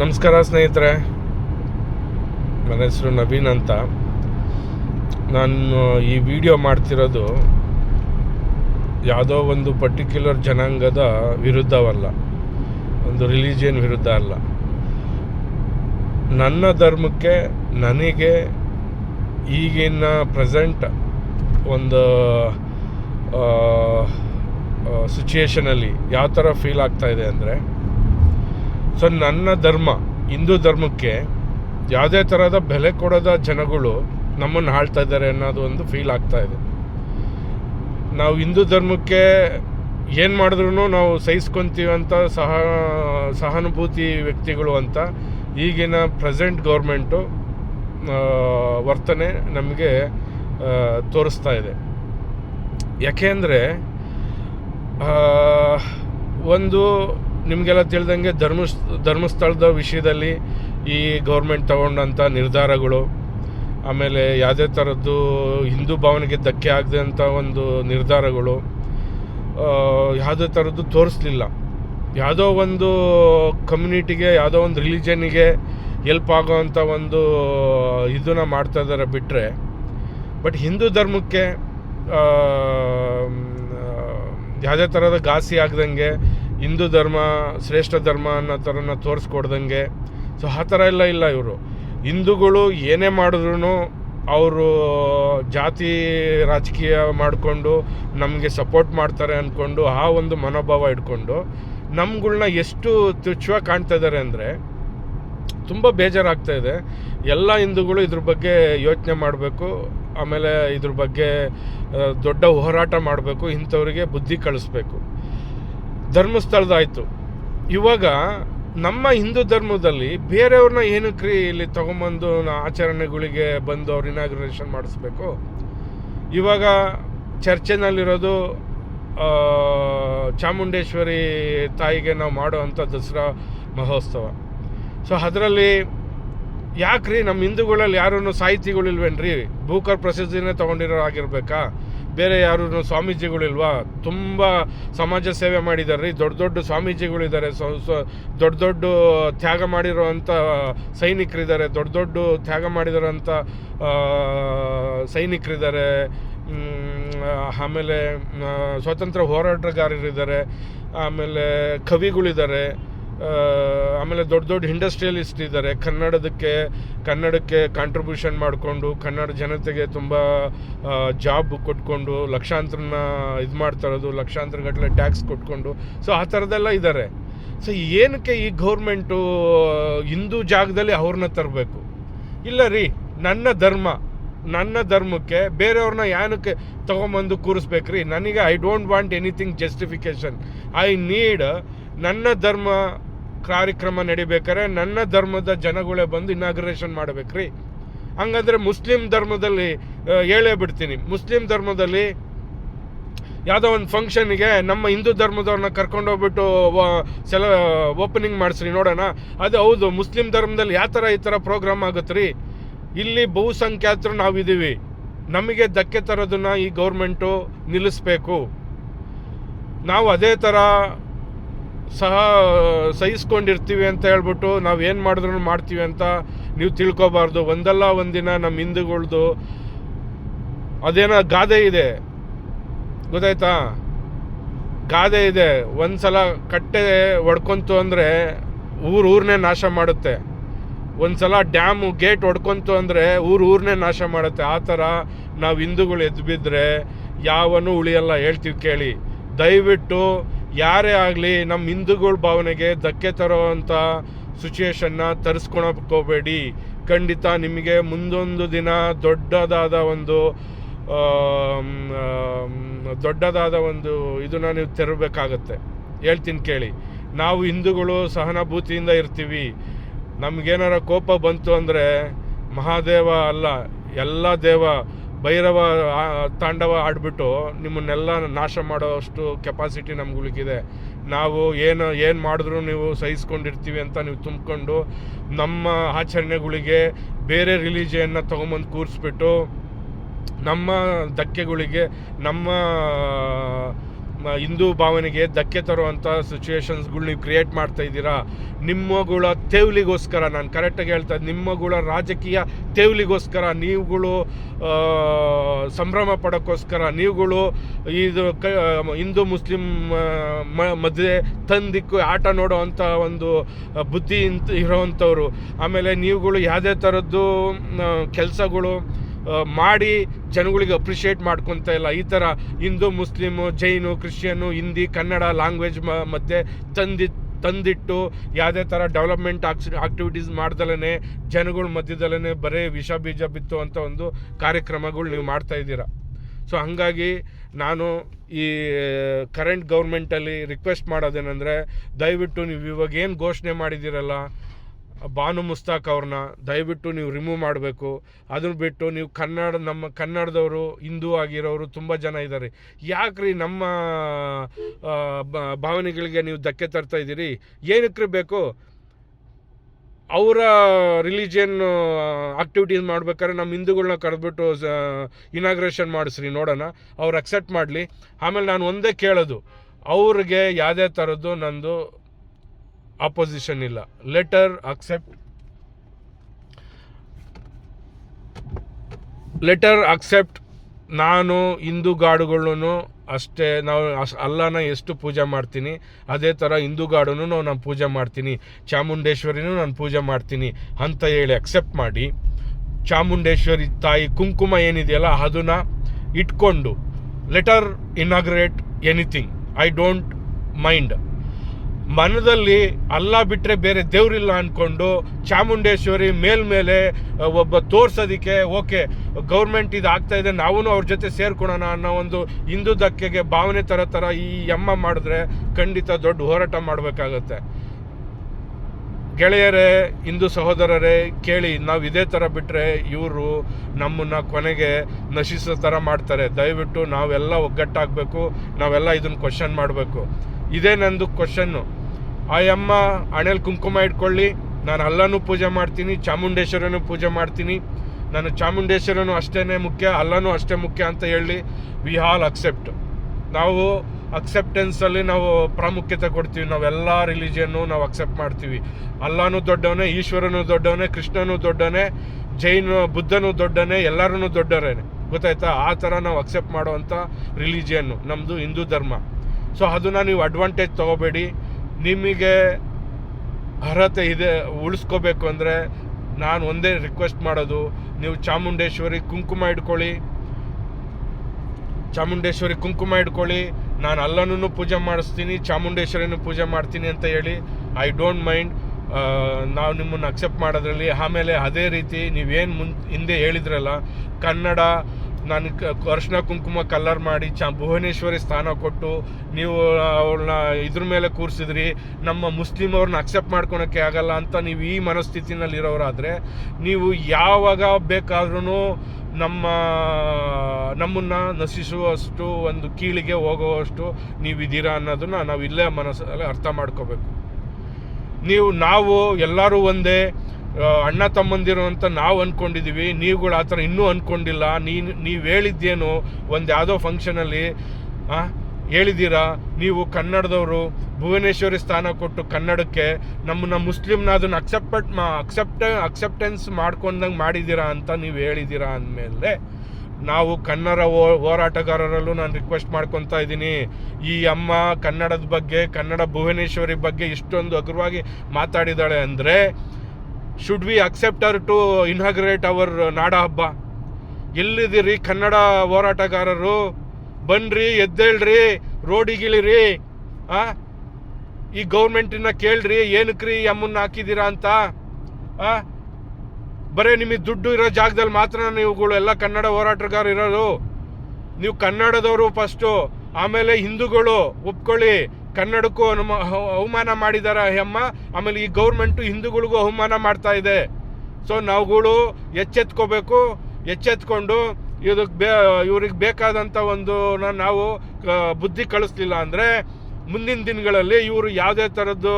ನಮಸ್ಕಾರ ಸ್ನೇಹಿತರೆ. ನನ್ನ ಹೆಸರು ನವೀನ್ ಅಂತ. ನಾನು ಈ ವಿಡಿಯೋ ಮಾಡ್ತಿರೋದು ಯಾವುದೋ ಒಂದು ಪರ್ಟಿಕ್ಯುಲರ್ ಜನಾಂಗದ ವಿರುದ್ಧವಲ್ಲ. ಒಂದು ರಿಲಿಜಿಯನ್ ವಿರುದ್ಧ ಅಲ್ಲ. ನನ್ನ ಧರ್ಮಕ್ಕೆ ನನಗೆ ಈಗಿನ ಪ್ರೆಸೆಂಟ್ ಒಂದು ಸಿಚುಯೇಷನಲ್ಲಿ ಯಾವ ಥರ ಫೀಲ್ ಆಗ್ತಾಯಿದೆ ಅಂದರೆ ಸೊ ನನ್ನ ಧರ್ಮ, ಹಿಂದೂ ಧರ್ಮಕ್ಕೆ ಯಾವುದೇ ಥರದ ಬೆಲೆ ಕೊಡದ ಜನಗಳು ನಮ್ಮನ್ನು ಆಳ್ತಾ ಇದ್ದಾರೆ ಅನ್ನೋದು ಒಂದು ಫೀಲ್ ಆಗ್ತಾ ಇದೆ. ನಾವು ಹಿಂದೂ ಧರ್ಮಕ್ಕೆ ಏನು ಮಾಡಿದ್ರು ನಾವು ಸಹಿಸ್ಕೊತೀವಿ ಸಹ, ಸಹಾನುಭೂತಿ ವ್ಯಕ್ತಿಗಳು ಅಂತ ಈಗಿನ ಪ್ರೆಸೆಂಟ್ ಗೌರ್ಮೆಂಟು ವರ್ತನೆ ನಮಗೆ ತೋರಿಸ್ತಾ ಇದೆ. ಯಾಕೆಂದರೆ ಒಂದು ನಿಮಗೆಲ್ಲ ತಿಳಿದಂಗೆ ಧರ್ಮ ಧರ್ಮಸ್ಥಳದ ವಿಷಯದಲ್ಲಿ ಈ ಗೌರ್ಮೆಂಟ್ ತಗೊಂಡಂಥ ನಿರ್ಧಾರಗಳು, ಆಮೇಲೆ ಯಾವುದೇ ಥರದ್ದು ಹಿಂದೂ ಭಾವನೆಗೆ ಧಕ್ಕೆ ಆಗದೆ ಅಂತ ಒಂದು ನಿರ್ಧಾರಗಳು ಯಾವುದೇ ಥರದ್ದು ತೋರಿಸ್ಲಿಲ್ಲ. ಯಾವುದೋ ಒಂದು ಕಮ್ಯುನಿಟಿಗೆ ಯಾವುದೋ ಒಂದು ರಿಲಿಜನ್ನಿಗೆ ಹೆಲ್ಪ್ ಆಗೋವಂಥ ಒಂದು ಇದನ್ನ ಮಾಡ್ತಾ ಇದ್ದಾರೆ ಬಿಟ್ಟರೆ ಬಟ್ ಹಿಂದೂ ಧರ್ಮಕ್ಕೆ ಯಾವುದೇ ಥರದ ಘಾಸಿ ಆಗ್ದಂಗೆ ಹಿಂದೂ ಧರ್ಮ, ಶ್ರೇಷ್ಠ ಧರ್ಮ ಅನ್ನೋ ಥರನ ತೋರಿಸ್ಕೊಡ್ದಂಗೆ. ಸೊ ಆ ಥರ ಎಲ್ಲ ಇಲ್ಲ ಇವರು. ಹಿಂದೂಗಳು ಏನೇ ಮಾಡಿದ್ರು ಅವರು ಜಾತಿ ರಾಜಕೀಯ ಮಾಡಿಕೊಂಡು ನಮಗೆ ಸಪೋರ್ಟ್ ಮಾಡ್ತಾರೆ ಅಂದ್ಕೊಂಡು ಆ ಒಂದು ಮನೋಭಾವ ಇಟ್ಕೊಂಡು ನಮ್ಗಳನ್ನ ಎಷ್ಟು ತುಚ್ಛವಾಗಿ ಕಾಣ್ತಾ ಇದ್ದಾರೆ ಅಂದರೆ ತುಂಬ ಬೇಜಾರಾಗ್ತಾ ಇದೆ. ಎಲ್ಲ ಹಿಂದೂಗಳು ಇದ್ರ ಬಗ್ಗೆ ಯೋಚನೆ ಮಾಡಬೇಕು, ಆಮೇಲೆ ಇದ್ರ ಬಗ್ಗೆ ದೊಡ್ಡ ಹೋರಾಟ ಮಾಡಬೇಕು, ಇಂಥವ್ರಿಗೆ ಬುದ್ಧಿ ಕಳಿಸ್ಬೇಕು. ಧರ್ಮಸ್ಥಳದಾಯಿತು. ಇವಾಗ ನಮ್ಮ ಹಿಂದೂ ಧರ್ಮದಲ್ಲಿ ಬೇರೆಯವ್ರನ್ನ ಏನಕ್ಕೆ ಇಲ್ಲಿ ತೊಗೊಂಬಂದು ಆಚರಣೆಗಳಿಗೆ ಬಂದು ಅವ್ರ ಇನಾಗ್ರೇಷನ್ ಮಾಡಿಸ್ಬೇಕು? ಇವಾಗ ಚರ್ಚೆನಲ್ಲಿರೋದು ಚಾಮುಂಡೇಶ್ವರಿ ತಾಯಿಗೆ ನಾವು ಮಾಡುವಂಥ ದಸರಾ ಮಹೋತ್ಸವ. ಸೊ, ಅದರಲ್ಲಿ ಯಾಕ್ರಿ ನಮ್ಮ ಹಿಂದೂಗಳಲ್ಲಿ ಯಾರೂ ಸಾಹಿತಿಗಳಿಲ್ವೇನ್ರಿ? ಭೂಕರ್ ಪ್ರಸಿದ್ಧಿನೇ ತೊಗೊಂಡಿರೋ ಆಗಿರ್ಬೇಕಾ ಬೇರೆ ಯಾರು ಸ್ವಾಮೀಜಿಗಳಿಲ್ವಾ? ತುಂಬ ಸಮಾಜ ಸೇವೆ ಮಾಡಿದ್ದಾರೆ ರೀ ದೊಡ್ಡ ದೊಡ್ಡ ಸ್ವಾಮೀಜಿಗಳಿದ್ದಾರೆ ದೊಡ್ಡ ದೊಡ್ಡ ತ್ಯಾಗ ಮಾಡಿರೋವಂಥ ಸೈನಿಕರಿದ್ದಾರೆ ದೊಡ್ಡ ದೊಡ್ಡ ತ್ಯಾಗ ಮಾಡಿರೋಂಥ ಸೈನಿಕರಿದ್ದಾರೆ ಆಮೇಲೆ ಸ್ವಾತಂತ್ರ್ಯ ಹೋರಾಟಗಾರರಿದ್ದಾರೆ ಆಮೇಲೆ ಕವಿಗಳಿದ್ದಾರೆ ಆಮೇಲೆ ದೊಡ್ಡ ದೊಡ್ಡ ಇಂಡಸ್ಟ್ರಿಯಲಿಸ್ಟ್ ಇದ್ದಾರೆ. ಕನ್ನಡದಕ್ಕೆ, ಕನ್ನಡಕ್ಕೆ ಕಾಂಟ್ರಿಬ್ಯೂಷನ್ ಮಾಡಿಕೊಂಡು, ಕನ್ನಡ ಜನತೆಗೆ ತುಂಬ ಜಾಬ್ ಕೊಟ್ಕೊಂಡು, ಲಕ್ಷಾಂತರನ ಇದು ಮಾಡ್ತಾ ಇರೋದು ಲಕ್ಷಾಂತರ ಗಟ್ಟಲೆ ಟ್ಯಾಕ್ಸ್ ಕೊಟ್ಕೊಂಡು, ಸೊ ಆ ಥರದ್ದೆಲ್ಲ ಇದ್ದಾರೆ ಸೊ ಏನಕ್ಕೆ ಈ ಗೌರ್ಮೆಂಟು ಹಿಂದೂ ಜಾಗದಲ್ಲಿ ಅವ್ರನ್ನ ತರಬೇಕು? ಇಲ್ಲ ರೀ, ನನ್ನ ಧರ್ಮ, ನನ್ನ ಧರ್ಮಕ್ಕೆ ಬೇರೆಯವ್ರನ್ನ ಯಾನಕ್ಕೆ ತೊಗೊಂಬಂದು ಕೂರಿಸ್ಬೇಕ್ರಿ ನನಗೆ I don't want anything justification I need ನನ್ನ ಧರ್ಮ ಕಾರ್ಯಕ್ರಮ ನಡಿಬೇಕಾರೆ ನನ್ನ ಧರ್ಮದ ಜನಗಳೇ ಬಂದು ಇನಾಗ್ರೇಷನ್ ಮಾಡ್ಬೇಕ್ರಿ. ಹಂಗಂದ್ರೆ ಮುಸ್ಲಿಂ ಧರ್ಮದಲ್ಲಿ ಹೇಳೇ ಬಿಡ್ತೀನಿ. ಮುಸ್ಲಿಂ ಧರ್ಮದಲ್ಲಿ ಯಾವುದೋ ಒಂದು ಫಂಕ್ಷನ್ಗೆ ನಮ್ಮ ಹಿಂದೂ ಧರ್ಮದವ್ರನ್ನ ಕರ್ಕೊಂಡೋಗ್ಬಿಟ್ಟು ಸೆಲ ಓಪನಿಂಗ್ ಮಾಡಿಸ್ರಿ, ನೋಡೋಣ. ಅದು ಹೌದು, ಮುಸ್ಲಿಂ ಧರ್ಮದಲ್ಲಿ ಯಾವ ಥರ ಈ ಥರ ಪ್ರೋಗ್ರಾಮ್ ಆಗುತ್ತೆ ರೀ ಇಲ್ಲಿ ಬಹುಸಂಖ್ಯಾತರು ನಾವಿದ್ದೀವಿ. ನಮಗೆ ಧಕ್ಕೆ ತರೋದನ್ನ ಈ ಗೌರ್ಮೆಂಟು ನಿಲ್ಲಿಸ್ಬೇಕು. ನಾವು ಅದೇ ಥರ ಸಹ ಸಹಿಸ್ಕೊಂಡಿರ್ತೀವಿ ಅಂತ ಹೇಳ್ಬಿಟ್ಟು ನಾವು ಏನು ಮಾಡಿದ್ರು ಮಾಡ್ತೀವಿ ಅಂತ ನೀವು ತಿಳ್ಕೊಬಾರ್ದು. ಒಂದಲ್ಲ ಒಂದಿನ ನಮ್ಮ ಹಿಂದೂಗಳ್ದು ಅದೇನೋ ಗಾದೆ ಇದೆ. ಗೊತ್ತಾಯ್ತಾ? ಗಾದೆ ಇದೆ. ಒಂದ್ಸಲ ಕಟ್ಟೆ ಹೊಡ್ಕೊಂತು ಅಂದರೆ ಊರು ಊರನ್ನೇ ನಾಶ ಮಾಡುತ್ತೆ. ಒಂದ್ಸಲ ಡ್ಯಾಮು ಗೇಟ್ ಹೊಡ್ಕೊಂತು ಅಂದರೆ ಊರು ಊರನ್ನೇ ನಾಶ ಮಾಡುತ್ತೆ. ಆ ಥರ ನಾವು ಹಿಂದೂಗಳು ಎದ್ದು ಬಿದ್ದರೆ ಯಾವನು ಉಳಿಯಲ್ಲ. ಹೇಳ್ತೀವಿ ಕೇಳಿ. ದಯವಿಟ್ಟು ಯಾರೇ ಆಗಲಿ ನಮ್ಮ ಹಿಂದೂಗಳ ಭಾವನೆಗೆ ಧಕ್ಕೆ ತರೋವಂಥ ಸಿಚುಯೇಷನ್ನ ತರಿಸ್ಕೊಳಕೋಬೇಡಿ. ಖಂಡಿತ ನಿಮಗೆ ಮುಂದೊಂದು ದಿನ ದೊಡ್ಡದಾದ ಒಂದು ದೊಡ್ಡದಾದ ಒಂದು ಇದನ್ನ ನೀವು ತೆರಬೇಕಾಗತ್ತೆ. ಹೇಳ್ತೀನಿ ಕೇಳಿ. ನಾವು ಹಿಂದೂಗಳು ಸಹನಾಭೂತಿಯಿಂದ ಇರ್ತೀವಿ. ನಮಗೇನಾರ ಕೋಪ ಬಂತು ಅಂದರೆ ಮಹಾದೇವ ಅಲ್ಲ, ಎಲ್ಲ ದೇವ ಭೈರವ ತಾಂಡವ ಆಡಿಬಿಟ್ಟು ನಿಮ್ಮನ್ನೆಲ್ಲ ನಾಶ ಮಾಡೋಷ್ಟು ಕೆಪಾಸಿಟಿ ನಮ್ಗಳಿಗಿದೆ. ನಾವು ಏನು ಏನು ಮಾಡಿದ್ರು ನೀವು ಸಹಿಸ್ಕೊಂಡಿರ್ತೀವಿ ಅಂತ ನೀವು ತುಂಬಿಕೊಂಡು ನಮ್ಮ ಆಚರಣೆಗಳಿಗೆ ಬೇರೆ ರಿಲಿಜಿಯನ್ನ ತೊಗೊಂಬಂದು ಕೂರಿಸ್ಬಿಟ್ಟು ನಮ್ಮ ಧಕ್ಕೆಗಳಿಗೆ ನಮ್ಮ ಹಿಂದೂ ಭಾವನೆಗೆ ಧಕ್ಕೆ ತರುವಂಥ ಸಿಚುವೇಶನ್ಸ್ಗಳು ನೀವು ಕ್ರಿಯೇಟ್ ಮಾಡ್ತಾ ಇದ್ದೀರಾ, ನಿಮ್ಮಗಳ ತೇವ್ಲಿಗೋಸ್ಕರ, ನಾನು ಕರೆಕ್ಟಾಗಿ ಹೇಳ್ತಾ, ನಿಮ್ಮಗಳ ರಾಜಕೀಯ ತೇವ್ಲಿಗೋಸ್ಕರ, ನೀವುಗಳು ಸಂಭ್ರಮ ಪಡೋಕ್ಕೋಸ್ಕರ, ನೀವುಗಳು ಇದು ಕ ಹಿಂದೂ, ಮುಸ್ಲಿಂ ಮದುವೆ ತಂದಿಕ್ಕು ಆಟ ನೋಡೋವಂಥ ಒಂದು ಬುದ್ಧಿ ಇಂತ ಇರೋವಂಥವ್ರು ಆಮೇಲೆ ನೀವುಗಳು ಯಾವುದೇ ಥರದ್ದು ಕೆಲಸಗಳು ಮಾಡಿ ಜನಗಳಿಗೆ ಅಪ್ರಿಷಿಯೇಟ್ ಮಾಡ್ಕೊತ ಇಲ್ಲ. ಈ ಥರ Hindu Muslim Jain Christian Hindi, Kannada language ಮಧ್ಯೆ ತಂದಿ, ತಂದಿಟ್ಟು ಯಾವುದೇ ಥರ ಡೆವಲಪ್ಮೆಂಟ್ ಆಕ್ಸಿ ಆಕ್ಟಿವಿಟೀಸ್ ಮಾಡ್ದಲೇ ಜನಗಳ ಮಧ್ಯದಲ್ಲೇ ಬರೀ ವಿಷ ಬೀಜ ಬಿತ್ತು ಅಂತ ಒಂದು ಕಾರ್ಯಕ್ರಮಗಳು ನೀವು ಮಾಡ್ತಾ ಇದ್ದೀರಾ. ಸೊ ಹಾಗಾಗಿ ನಾನು ಈ ಕರೆಂಟ್ ಗೌರ್ಮೆಂಟಲ್ಲಿ ರಿಕ್ವೆಸ್ಟ್ ಮಾಡೋದೇನೆಂದರೆ, ದಯವಿಟ್ಟು ನೀವು ಇವಾಗ ಏನು ಘೋಷಣೆ ಮಾಡಿದ್ದೀರಲ್ಲ ಬಾನು ಮುಸ್ತಾಕ್ ಅವ್ರನ್ನ ದಯವಿಟ್ಟು ನೀವು ರಿಮೂವ್ ಮಾಡಬೇಕು. ಅದನ್ನು ಬಿಟ್ಟು ನೀವು ಕನ್ನಡ, ನಮ್ಮ ಕನ್ನಡದವರು ಹಿಂದೂ ಆಗಿರೋರು ತುಂಬ ಜನ ಇದ್ದಾರೆ ಯಾಕ್ರಿ ನಮ್ಮ ಭಾವನೆಗಳಿಗೆ ನೀವು ಧಕ್ಕೆ ತರ್ತಾ ಇದ್ದೀರಿ? ಏನಕ್ಕೆ ಬೇಕು? ಅವರ ರಿಲಿಜಿಯನ್ ಆಕ್ಟಿವಿಟೀಸ್ ಮಾಡ್ಬೇಕಾದ್ರೆ ನಮ್ಮ ಹಿಂದೂಗಳನ್ನ ಕರೆದ್ಬಿಟ್ಟು ಇನಾಗ್ರೇಷನ್ ಮಾಡಿಸ್ರಿ, ನೋಡೋಣ. ಅವ್ರು ಅಕ್ಸೆಪ್ಟ್ ಮಾಡಲಿ. ಆಮೇಲೆ ನಾನು ಒಂದೇ ಕೇಳೋದು. ಅವ್ರಿಗೆ ಯಾವುದೇ ಥರದ್ದು ನಂದು ಆಪೋಸಿಷನ್ ಇಲ್ಲ. ಲೆಟರ್ ಅಕ್ಸೆಪ್ಟ್ ಲೆಟರ್ ಅಕ್ಸೆಪ್ಟ್ ನಾನು, ಹಿಂದೂ ಗಾಡುಗಳನ್ನು ಅಷ್ಟೇ ನಾವು ಅಸ್, ಅಲ್ಲನ ಎಷ್ಟು ಪೂಜೆ ಮಾಡ್ತೀನಿ, ಅದೇ ಥರ ಹಿಂದೂ ಗಾಡನ್ನು ನಾನು ಪೂಜೆ ಮಾಡ್ತೀನಿ, ಚಾಮುಂಡೇಶ್ವರಿನೂ ನಾನು ಪೂಜೆ ಮಾಡ್ತೀನಿ ಅಂತ ಹೇಳಿ ಅಕ್ಸೆಪ್ಟ್ ಮಾಡಿ. ಚಾಮುಂಡೇಶ್ವರಿ ತಾಯಿ ಕುಂಕುಮ ಏನಿದೆಯಲ್ಲ ಅದನ್ನು ಇಟ್ಕೊಂಡು letter inaugurate anything I don't mind ಮನದಲ್ಲಿ ಅಲ್ಲ ಬಿಟ್ಟರೆ ಬೇರೆ ದೇವರಿಲ್ಲ ಅಂದ್ಕೊಂಡು ಚಾಮುಂಡೇಶ್ವರಿ ಮೇಲ್ಮೇಲೆ ಒಬ್ಬ ತೋರ್ಸೋದಕ್ಕೆ, ಓಕೆ, ಗೌರ್ಮೆಂಟ್ ಇದು ಆಗ್ತಾ ಇದೆ ನಾವು ಅವ್ರ ಜೊತೆ ಸೇರ್ಕೊಳೋಣ ಅನ್ನೋ ಒಂದು ಹಿಂದೂ ದಕ್ಕೆಗೆ ಭಾವನೆ ಥರ ಥರ ಈ ಅಮ್ಮ ಮಾಡಿದ್ರೆ ಖಂಡಿತ ದೊಡ್ಡ ಹೋರಾಟ ಮಾಡಬೇಕಾಗತ್ತೆ. ಗೆಳೆಯರೇ, ಹಿಂದೂ ಸಹೋದರರೇ, ಕೇಳಿ, ನಾವು ಇದೇ ಥರ ಬಿಟ್ಟರೆ ಇವರು ನಮ್ಮನ್ನು ಕೊನೆಗೆ ನಶಿಸೋ ಥರ ಮಾಡ್ತಾರೆ. ದಯವಿಟ್ಟು ನಾವೆಲ್ಲ ಒಗ್ಗಟ್ಟಾಗಬೇಕು, ನಾವೆಲ್ಲ ಇದನ್ನು ಕ್ವಶನ್ ಮಾಡಬೇಕು. ಇದೇ ನಂದು ಕ್ವಶನ್ನು ಆ ಅಮ್ಮ ಹಣೆಯಲ್ಲಿ ಕುಂಕುಮ ಇಟ್ಕೊಳ್ಳಿ. ನಾನು ಅಲ್ಲನೂ ಪೂಜೆ ಮಾಡ್ತೀನಿ, ಚಾಮುಂಡೇಶ್ವರನೂ ಪೂಜೆ ಮಾಡ್ತೀನಿ. ನಾನು ಚಾಮುಂಡೇಶ್ವರನು ಅಷ್ಟೇ ಮುಖ್ಯ, ಅಲ್ಲನೂ ಅಷ್ಟೇ ಮುಖ್ಯ ಅಂತ ಹೇಳಿ ವಿ ಆಲ್ ಅಕ್ಸೆಪ್ಟ್ ನಾವು ಅಕ್ಸೆಪ್ಟೆನ್ಸಲ್ಲಿ ನಾವು ಪ್ರಾಮುಖ್ಯತೆ ಕೊಡ್ತೀವಿ. ನಾವೆಲ್ಲ ರಿಲಿಜಿಯನ್ನು ನಾವು ಅಕ್ಸೆಪ್ಟ್ ಮಾಡ್ತೀವಿ. ಅಲ್ಲಾನು ದೊಡ್ಡವನೇ, ಈಶ್ವರನು ದೊಡ್ಡವನೇ, ಕೃಷ್ಣನು ದೊಡ್ಡವನೇ, ಜೈನ, ಬುದ್ಧನು ದೊಡ್ಡನೇ ಎಲ್ಲರೂ ದೊಡ್ಡವರೇನೆ. ಗೊತ್ತಾಯ್ತಾ? ಆ ಥರ ನಾವು ಅಕ್ಸೆಪ್ಟ್ ಮಾಡುವಂಥ ರಿಲಿಜಿಯನ್ನು ನಮ್ಮದು ಹಿಂದೂ ಧರ್ಮ. ಸೊ ಅದನ್ನು ನೀವು ಅಡ್ವಾಂಟೇಜ್ ತೊಗೋಬೇಡಿ. ನಿಮಗೆ ಅರ್ಹತೆ ಇದೆ, ಉಳಿಸ್ಕೋಬೇಕು ಅಂದರೆ ನಾನು ಒಂದೇ ರಿಕ್ವೆಸ್ಟ್ ಮಾಡೋದು. ನೀವು ಚಾಮುಂಡೇಶ್ವರಿ ಕುಂಕುಮ ಇಟ್ಕೊಳ್ಳಿ. ಚಾಮುಂಡೇಶ್ವರಿ ಕುಂಕುಮ ಇಟ್ಕೊಳ್ಳಿ. ನಾನು ಅಲ್ಲನೂ ಪೂಜೆ ಮಾಡಿಸ್ತೀನಿ ಚಾಮುಂಡೇಶ್ವರಿನೂ ಪೂಜೆ ಮಾಡ್ತೀನಿ ಅಂತ ಹೇಳಿ. ಐ ಡೋಂಟ್ ಮೈಂಡ್ ನಾವು ನಿಮ್ಮನ್ನು ಅಕ್ಸೆಪ್ಟ್ ಮಾಡೋದ್ರಲ್ಲಿ. ಆಮೇಲೆ ಅದೇ ರೀತಿ ನೀವೇನು ಮುನ್, ಹಿಂದೆ ಹೇಳಿದ್ರಲ್ಲ, ಕನ್ನಡ ನಾನು ಅರಿಶಿನ ಕುಂಕುಮ ಕಲ್ಲರ್ ಮಾಡಿ ಚಾ ಭುವನೇಶ್ವರಿ ಸ್ಥಾನ ಕೊಟ್ಟು ನೀವು ಅವಳನ್ನ ಇದ್ರ ಮೇಲೆ ಕೂರಿಸಿದ್ರಿ, ನಮ್ಮ ಮುಸ್ಲಿಮ್ ಅವ್ರನ್ನ ಅಕ್ಸೆಪ್ಟ್ ಮಾಡ್ಕೊಳಕ್ಕೆ ಆಗಲ್ಲ ಅಂತ ನೀವು ಈ ಮನಸ್ಥಿತಿನಲ್ಲಿ ಇರೋರಾದರೆ ನೀವು ಯಾವಾಗ ಬೇಕಾದ್ರೂ ನಮ್ಮ, ನಮ್ಮನ್ನು ನಶಿಸುವಷ್ಟು ಒಂದು ಕೀಳಿಗೆ ಹೋಗುವಷ್ಟು ನೀವಿದ್ದೀರಾ ಅನ್ನೋದನ್ನ ನಾವು ಇಲ್ಲೇ ಮನಸ್ಸಲ್ಲಿ ಅರ್ಥ ಮಾಡ್ಕೋಬೇಕು. ನೀವು, ನಾವು ಎಲ್ಲರೂ ಒಂದೇ ಅಣ್ಣ ತಮ್ಮಂದಿರು ಅಂತ ನಾವು ಅಂದ್ಕೊಂಡಿದ್ದೀವಿ ನೀವುಗಳು ಆ ಥರ ಇನ್ನೂ ಅಂದ್ಕೊಂಡಿಲ್ಲ ನೀನು, ನೀವು ಹೇಳಿದ್ದೇನು ಒಂದು ಯಾವುದೋ ಫಂಕ್ಷನಲ್ಲಿ ಹೇಳಿದ್ದೀರಾ? ನೀವು ಕನ್ನಡದವರು, ಭುವನೇಶ್ವರಿ ಸ್ಥಾನ ಕೊಟ್ಟು ಕನ್ನಡಕ್ಕೆ, ನಮ್ಮನ್ನ ಮುಸ್ಲಿಮ್ನ ಅದನ್ನು ಅಕ್ಸೆಪ್ಟ್ ಮಾ ಅಕ್ಸೆಪ್ಟ ಅಕ್ಸೆಪ್ಟೆನ್ಸ್ ಮಾಡ್ಕೊಂಡಂಗೆ ಮಾಡಿದ್ದೀರಾ ಅಂತ ನೀವು ಹೇಳಿದ್ದೀರಾ ಅಂದಮೇಲೆ, ನಾವು ಕನ್ನಡ ಹೋರಾಟಗಾರರಲ್ಲೂ ನಾನು ರಿಕ್ವೆಸ್ಟ್ ಮಾಡ್ಕೊತಾ ಇದ್ದೀನಿ. ಈ ಅಮ್ಮ ಕನ್ನಡದ ಬಗ್ಗೆ, ಕನ್ನಡ ಭುವನೇಶ್ವರಿ ಬಗ್ಗೆ ಇಷ್ಟೊಂದು ಅಗ್ರವಾಗಿ ಮಾತಾಡಿದ್ದಾಳೆ ಅಂದರೆ should we accept her to inaugurate our ನಾಡ ಹಬ್ಬ ಎಲ್ಲಿದ್ದೀರಿ? ಕನ್ನಡ ಹೋರಾಟಗಾರರು? ಬನ್ರಿ, ಎದ್ದೇಳ್ರಿ, ರೋಡಿಗಿಳಿರಿ, ಆ? ಈ ಗೌರ್ಮೆಂಟಿನ ಕೇಳ್ರಿ, ಏನಕ್ರಿ ಅಮ್ಮನ್ನ ಹಾಕಿದ್ದೀರಾ ಅಂತ? ಆ? ಬರೀ ನಿಮಗೆ ದುಡ್ಡು ಇರೋ ಜಾಗದಲ್ಲಿ ಮಾತ್ರ ನೀವುಗಳು ಎಲ್ಲ ಕನ್ನಡ ಹೋರಾಟಗಾರ ಇರೋದು. ನೀವು ಕನ್ನಡದವರು ಫಸ್ಟು, ಆಮೇಲೆ ಹಿಂದೂಗಳು ಒಪ್ಕೊಳ್ಳಿ. ಕನ್ನಡಕ್ಕೂ ಅನುಮ ಅವಮಾನ ಮಾಡಿದಾರ ಹೆಮ್ಮ ಆಮೇಲೆ ಈ ಗೌರ್ಮೆಂಟು ಹಿಂದೂಗಳಿಗೂ ಅವಮಾನ ಮಾಡ್ತಾ ಇದೆ. ಸೊ ನಾವುಗಳು ಎಚ್ಚೆತ್ಕೋಬೇಕು, ಎಚ್ಚೆತ್ಕೊಂಡು ಇದಕ್ಕೆ ಬೇ ಇವ್ರಿಗೆ ಬೇಕಾದಂಥ ಒಂದು ನಾವು ಬುದ್ಧಿ ಕಳಿಸ್ಲಿಲ್ಲ ಅಂದರೆ ಮುಂದಿನ ದಿನಗಳಲ್ಲಿ ಇವರು ಯಾವುದೇ ಥರದ್ದು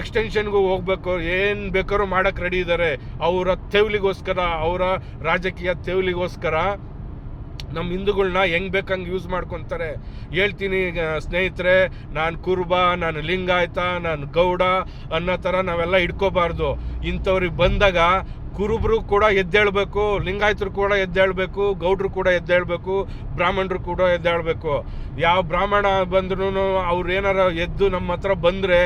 ಎಕ್ಸ್ಟೆನ್ಷನ್ಗೂ ಹೋಗ್ಬೇಕು. ಏನು ಬೇಕಾದ್ರೂ ಮಾಡೋಕ್ಕೆ ರೆಡಿ ಇದ್ದಾರೆ ಅವರ ತೆವಲಿಗೋಸ್ಕರ, ಅವರ ರಾಜಕೀಯ ತೆವಲಿಗೋಸ್ಕರ ನಮ್ಮ ಹಿಂದೂಗಳನ್ನ ಹೆಂಗ್ ಬೇಕಂಗೆ ಯೂಸ್ ಮಾಡ್ಕೊತಾರೆ. ಹೇಳ್ತೀನಿ ಸ್ನೇಹಿತರೆ, ನಾನು ಕುರುಬ, ನಾನು ಲಿಂಗಾಯತ, ನಾನು ಗೌಡ ಅನ್ನೋ ಥರ ನಾವೆಲ್ಲ ಇಟ್ಕೋಬಾರ್ದು ಇಂಥವ್ರಿಗೆ ಬಂದಾಗ ಕುರುಬರು ಕೂಡ ಎದ್ದೇಳಬೇಕು, ಲಿಂಗಾಯತರು ಕೂಡ ಎದ್ದೇಳಬೇಕು, ಗೌಡ್ರು ಕೂಡ ಎದ್ದೇಳಬೇಕು, ಬ್ರಾಹ್ಮಣರು ಕೂಡ ಎದ್ದೇಳಬೇಕು. ಯಾವ ಬ್ರಾಹ್ಮಣ ಬಂದ್ರೂ ಅವ್ರು ಏನಾರ ಎದ್ದು ನಮ್ಮ ಹತ್ರ ಬಂದರೆ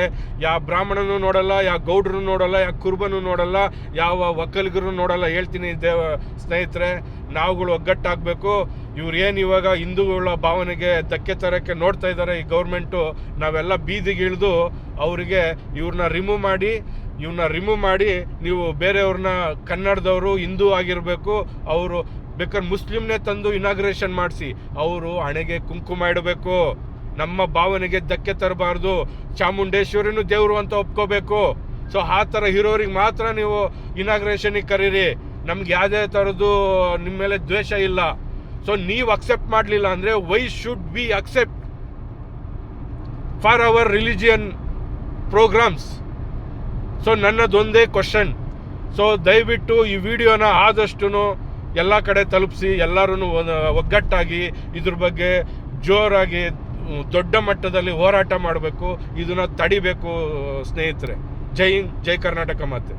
ಯಾವ ಬ್ರಾಹ್ಮಣನೂ ನೋಡಲ್ಲ ಯಾವ ಗೌಡ್ರು ನೋಡಲ್ಲ ಯಾವ ಕುರುಬನು ನೋಡಲ್ಲ, ಯಾವ ಒಕ್ಕಲಿಗರು ನೋಡಲ್ಲ. ಹೇಳ್ತೀನಿ ದೇವ, ಸ್ನೇಹಿತರೆ, ನಾವುಗಳು ಒಗ್ಗಟ್ಟಾಗಬೇಕು. ಇವ್ರು ಏನು ಇವಾಗ ಹಿಂದೂಗಳ ಭಾವನೆಗೆ ಧಕ್ಕೆ ತರೋಕ್ಕೆ ನೋಡ್ತಾ ಇದ್ದಾರೆ ಈ ಗೌರ್ಮೆಂಟು ನಾವೆಲ್ಲ ಬೀದಿಗೆ ಇಳಿದು ಅವರಿಗೆ ಇವ್ರನ್ನ ರಿಮೂವ್ ಮಾಡಿ ಇವ್ರನ್ನ ರಿಮೂವ್ ಮಾಡಿ ನೀವು ಬೇರೆಯವ್ರನ್ನ ಕನ್ನಡದವರು ಹಿಂದೂ ಆಗಿರಬೇಕು, ಅವರು ಬೇಕಾದ್ರೆ ಮುಸ್ಲಿಮ್ನೇ ತಂದು ಇನಾಗ್ರೇಷನ್ ಮಾಡಿಸಿ, ಅವರು ಹಣೆಗೆ ಕುಂಕುಮ ಇಡಬೇಕು. ನಮ್ಮ ಭಾವನೆಗೆ ಧಕ್ಕೆ ತರಬಾರ್ದು. ಚಾಮುಂಡೇಶ್ವರಿನೂ ದೇವರು ಅಂತ ಒಪ್ಕೋಬೇಕು. ಸೊ ಆ ಥರ ಹೀರೋರಿಗೆ ಮಾತ್ರ ನೀವು ಇನಾಗ್ರೇಷನಿಗೆ ಕರೀರಿ. ನಮ್ಗೆ ಯಾವುದೇ ಥರದ್ದು ನಿಮ್ಮ ಮೇಲೆ ದ್ವೇಷ ಇಲ್ಲ. ಸೊ ನೀವು ಅಕ್ಸೆಪ್ಟ್ ಮಾಡಲಿಲ್ಲ ಅಂದರೆ why should be accept for our religion programs so ನನ್ನದೊಂದೇ question so ದಯವಿಟ್ಟು ಈ ವಿಡಿಯೋನ ಆದಷ್ಟು ಎಲ್ಲ ಕಡೆ ತಲುಪಿಸಿ ಎಲ್ಲರೂ ಒಗ್ಗಟ್ಟಾಗಿ ಇದ್ರ ಬಗ್ಗೆ ಜೋರಾಗಿ ದೊಡ್ಡ ಮಟ್ಟದಲ್ಲಿ ಹೋರಾಟ ಮಾಡಬೇಕು, ಇದನ್ನ ತಡಿಬೇಕು ಸ್ನೇಹಿತರೆ. ಜೈ ಹಿಂದ್, ಜೈ ಕರ್ನಾಟಕ ಮಾತೆ.